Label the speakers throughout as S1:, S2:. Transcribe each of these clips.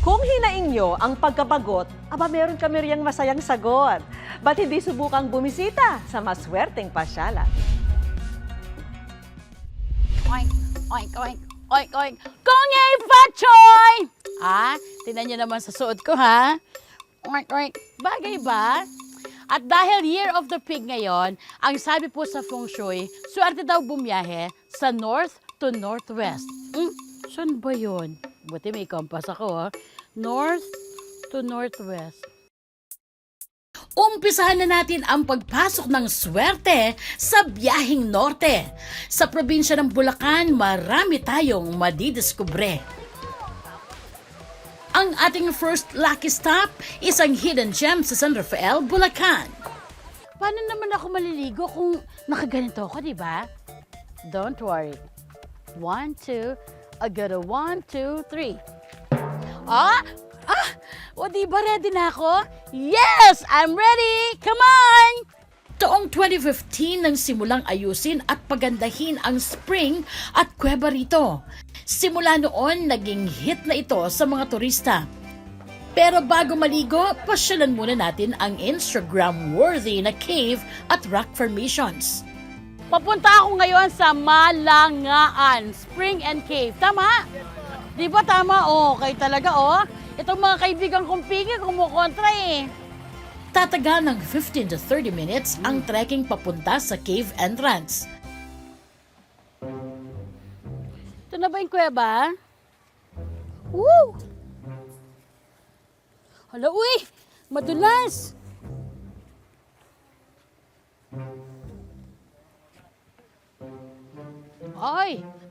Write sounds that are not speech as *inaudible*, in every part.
S1: Kung hinaing nyo ang pagkabagot, aba meron kami riyang masayang sagot. Ba't hindi subukang bumisita sa maswerteng pasyalan?
S2: Oink, oink, oink, oink, oink. Konge Fachoy! Ah, tinan niyo naman sa suot ko, ha? Oink, oink. Bagay ba? At dahil Year of the Pig ngayon, ang sabi po sa Feng Shui, swerte daw bumiyahe sa north to northwest. Hmm, saan ba yun? Buti may compass ako, ha? North to northwest. Umpisahan na natin ang pagpasok ng swerte sa biyaheng norte. Sa probinsya ng Bulacan, marami tayong madidiskubre. Ang ating first lucky stop is ang hidden gem sa San Rafael, Bulacan. Paano naman ako maliligo kung nakaganito ako, di ba? Don't worry. One, two, I got a one, two, three. Ah! Ah! O di ba ready na ako? Yes! I'm ready! Come on! Taong 2015 nang simulang ayusin at pagandahin ang spring at kuweba rito. Simula noon, naging hit na ito sa mga turista. Pero bago maligo, pasyalan muna natin ang Instagram-worthy na cave at rock formations. Papunta ako ngayon sa Malangaan, Spring and Cave. Tama? Di ba tama? Oh, okay talaga, oh. Itong mga kaibigan kong pigi, kumukontra eh. Tatagal ng 15 to 30 minutes ang trekking papunta sa cave entrance. Ito na ba yung kuweba? Woo! Hala, uy! Madulas!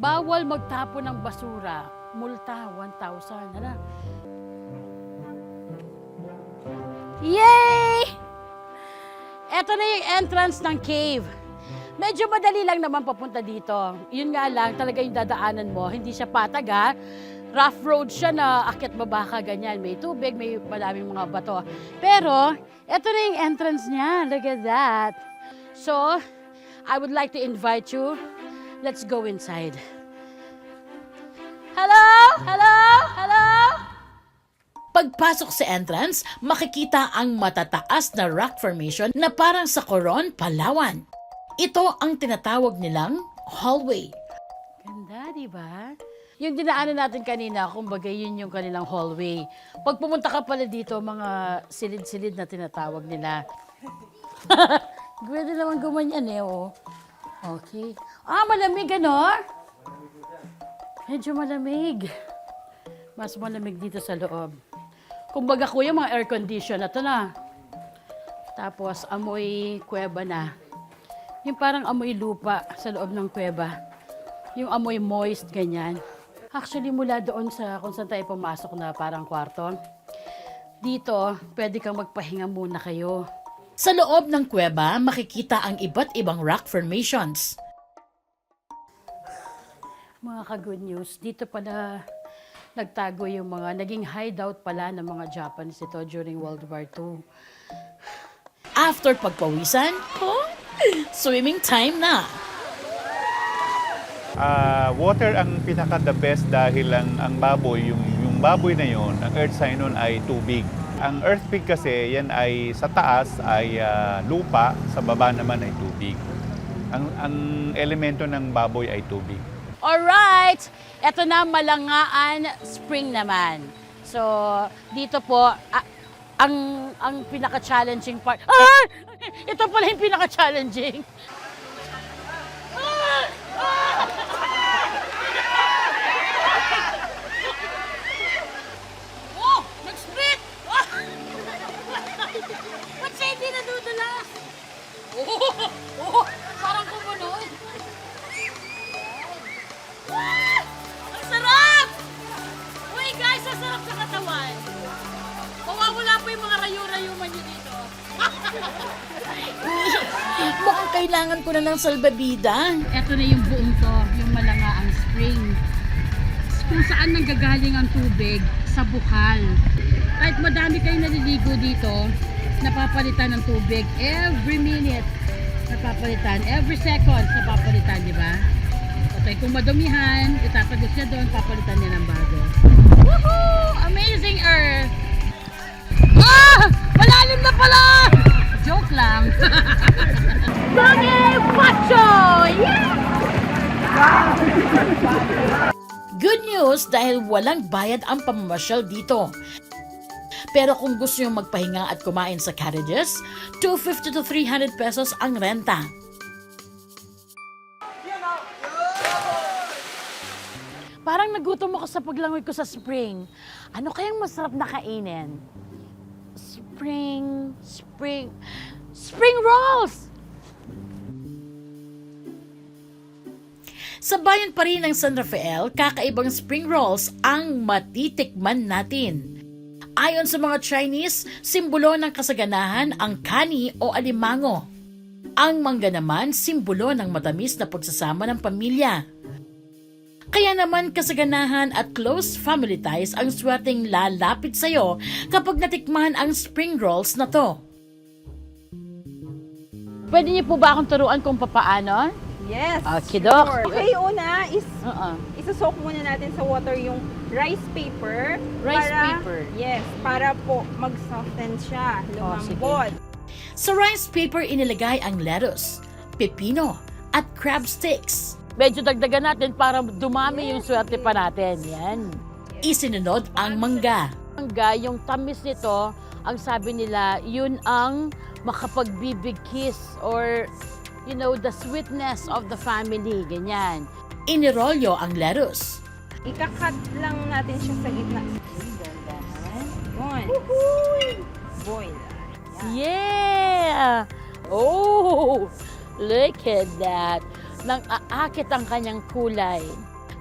S2: Bawal magtapon ng basura. Multa, 1,000. Ano? Yay! Ito na yung entrance ng cave. Medyo madali lang naman papunta dito. Yun nga lang, talaga yung dadaanan mo. Hindi siya patag ha. Rough road siya na akyat baba ka ganyan. May tubig, may maraming mga bato. Pero, ito na yung entrance niya. Look at that. So, I would like to invite you. Let's go inside. Hello? Hello? Hello? Pagpasok sa entrance, makikita ang matataas na rock formation na parang sa Coron, Palawan. Ito ang tinatawag nilang hallway. Ganda, di ba? Yung dinaanan natin kanina, kumbaga yun yung kanilang hallway. Pag pumunta ka pala dito, mga silid-silid na tinatawag nila. *laughs* Pwede naman gumanyan eh, oh. Okay. Ah, malamig ano? Medyo malamig. Mas malamig dito sa loob. Kumbaga kuya, mga air condition na to na. Tapos amoy kuweba na. Yung parang amoy lupa sa loob ng kuweba. Yung amoy moist, ganyan. Actually, mula doon sa kung saan tayo pumasok na parang kwarto, dito, pwede kang magpahinga muna kayo. Sa loob ng kuweba, makikita ang iba't ibang rock formations. Mga ka-good news, dito pala nagtago yung mga, naging hideout pala ng mga Japanese ito during World War II. After pagpawisan, huh? swimming time na.
S3: Ah, water ang pinaka the best dahil ang ang baboy, yung yung baboy na yon, ang earth sign nun ay tubig. Ang earth pig kasi yan ay sa taas ay ah, lupa, sa baba naman ay tubig. Ang ang elemento ng baboy ay tubig.
S2: Alright! Ito na Malangaan Spring naman. So, dito po, a- ang ang pinaka-challenging part. Ah! Ito pala yung pinaka-challenging. Ah! Ah! Oh! Nag-split! Ah! Oh!
S4: kailangan ko na ng salbabida.
S2: Ito na yung buong to, yung malanga ang spring. Kung saan nanggagaling ang tubig sa bukal. Kahit madami kayo naliligo dito, napapalitan ng tubig every minute. Napapalitan, every second napapalitan, di ba? Okay, kung madumihan, itatagos niya doon, papalitan niya ng bago. Woohoo! Amazing Earth! Ah! Malalim na pala! Joke lang. *laughs* Bakit?
S4: Dahil walang bayad ang pamamasyal dito. Pero kung gusto nyo magpahinga at kumain sa cottages, 250 to 300 pesos ang renta.
S2: Parang nagutom ako sa paglangoy ko sa spring. Ano kayang masarap na kainin? Spring, spring, spring rolls!
S4: Sa bayan pa rin ng San Rafael, kakaibang spring rolls ang matitikman natin. Ayon sa mga Chinese, simbolo ng kasaganahan ang kani o alimango. Ang mangga naman, simbolo ng matamis na pagsasama ng pamilya. Kaya naman kasaganahan at close family ties ang swerteng lalapit sa'yo kapag natikman ang spring rolls na to.
S2: Pwede niyo po ba akong turuan kung papaano?
S5: Yes.
S2: Okay, Doc.
S5: sure. Okay, una is
S2: Oo.
S5: isasok muna natin sa water yung rice paper.
S2: Rice
S5: para,
S2: paper.
S5: Yes, para po mag-soften siya,
S2: Oh, sige.
S5: lumambot.
S4: Sa rice paper inilagay ang lettuce, pepino, at crab sticks.
S2: Medyo dagdagan natin para dumami yung swerte pa natin. Yan.
S4: Isinunod ang mangga.
S2: Mangga, yung tamis nito, ang sabi nila, yun ang makapagbibig kiss or, you know, the sweetness of the family. Ganyan.
S4: Inirolyo ang lettuce.
S5: Ikakat lang natin siya sa gitna. Yun. Boil.
S2: Yeah! Oh! Look at that. Nang aakit ang kanyang kulay.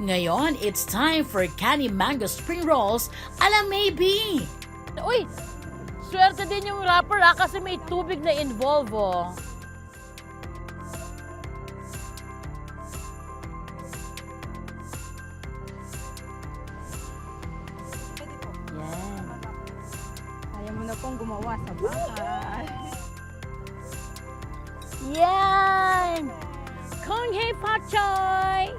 S4: Ngayon, it's time for candy mango spring rolls ala maybe.
S2: Uy! Swerte din yung wrapper ah, kasi may tubig na involve oh. Yan! Kung hei pak choy!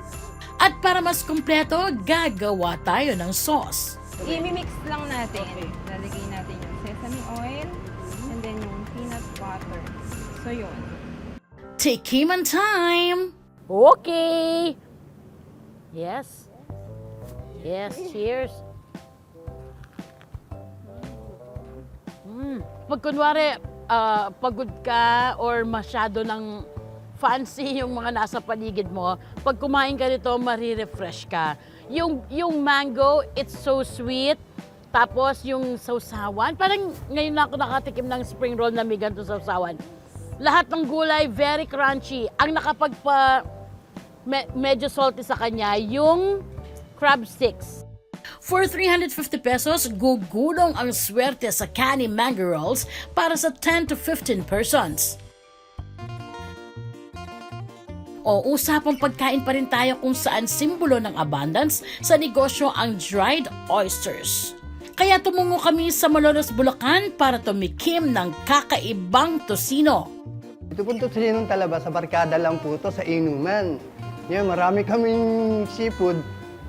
S4: At para mas kumpleto, gagawa tayo ng sauce.
S5: I-mix lang natin. Lalagay natin yung sesame oil and then yung peanut butter. So yun.
S4: Tikiman time!
S2: Okay! Yes. Yes, cheers. Mm. Pag kunwari, ah, pagod ka or masyado ng fancy *laughs* yung mga nasa paligid mo, pag kumain ka nito, marirefresh ka. Yung, yung mango, it's so sweet. Tapos yung sausawan, parang ngayon na ako nakatikim ng spring roll na may ganito sausawan. Lahat ng gulay, very crunchy. Ang nakapagpa me- medyo salty sa kanya, yung crab sticks.
S4: For 350 pesos, gugulong ang swerte sa candy mango rolls para sa 10 to 15 persons. O usapang pagkain pa rin tayo kung saan simbolo ng abundance sa negosyo ang dried oysters. Kaya tumungo kami sa Malolos, Bulacan para tumikim ng kakaibang tosino.
S6: Ito po ito sinong talaba sa barkada lang po to sa inuman. Yan, marami kaming seafood,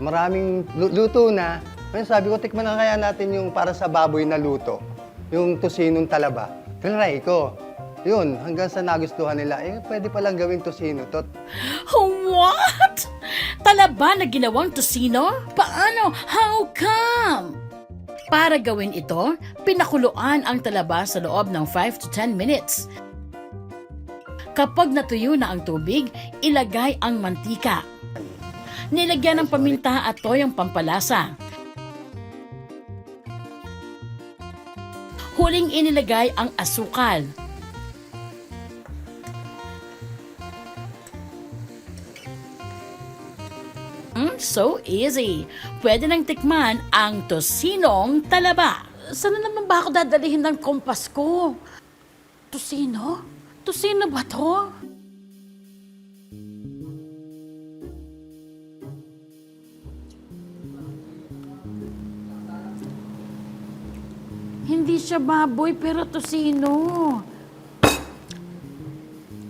S6: maraming lu- luto na. Ngayon sabi ko, tikman na kaya natin yung para sa baboy na luto. Yung tosinong talaba. Tinry ko. Yun, hanggang sa nagustuhan nila, eh pwede palang gawing tosino to. *gasps*
S4: What? Talaba na ginawang tosino? Paano? How come? Para gawin ito, pinakuluan ang talaba sa loob ng 5 to 10 minutes. Kapag natuyo na ang tubig, ilagay ang mantika. Nilagyan ng paminta at toyong pampalasa. Huling inilagay ang asukal. Mm, so easy. Pwede nang tikman ang tosinong talaba.
S2: Sana naman ba ako dadalihin ng kompas ko? Tusino? Tusino ba to? Hindi siya baboy pero tosino.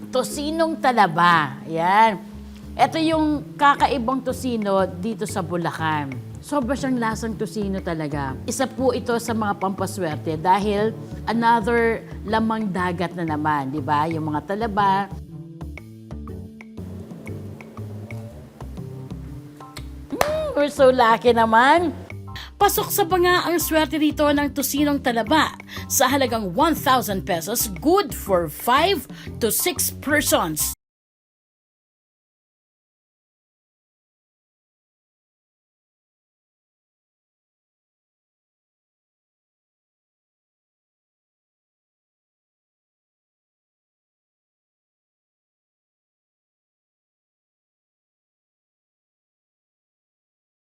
S2: Tosinong talaba. Yan. Ito yung kakaibang tosino dito sa Bulacan. Sobra siyang lasang tosino talaga. Isa po ito sa mga pampaswerte dahil another lamang dagat na naman, di ba? Yung mga talaba. Mm!
S7: We're so lucky naman.
S2: Pasok sa banga ang swerte dito ng tosinong talaba sa halagang 1,000 pesos good for 5 to 6 persons.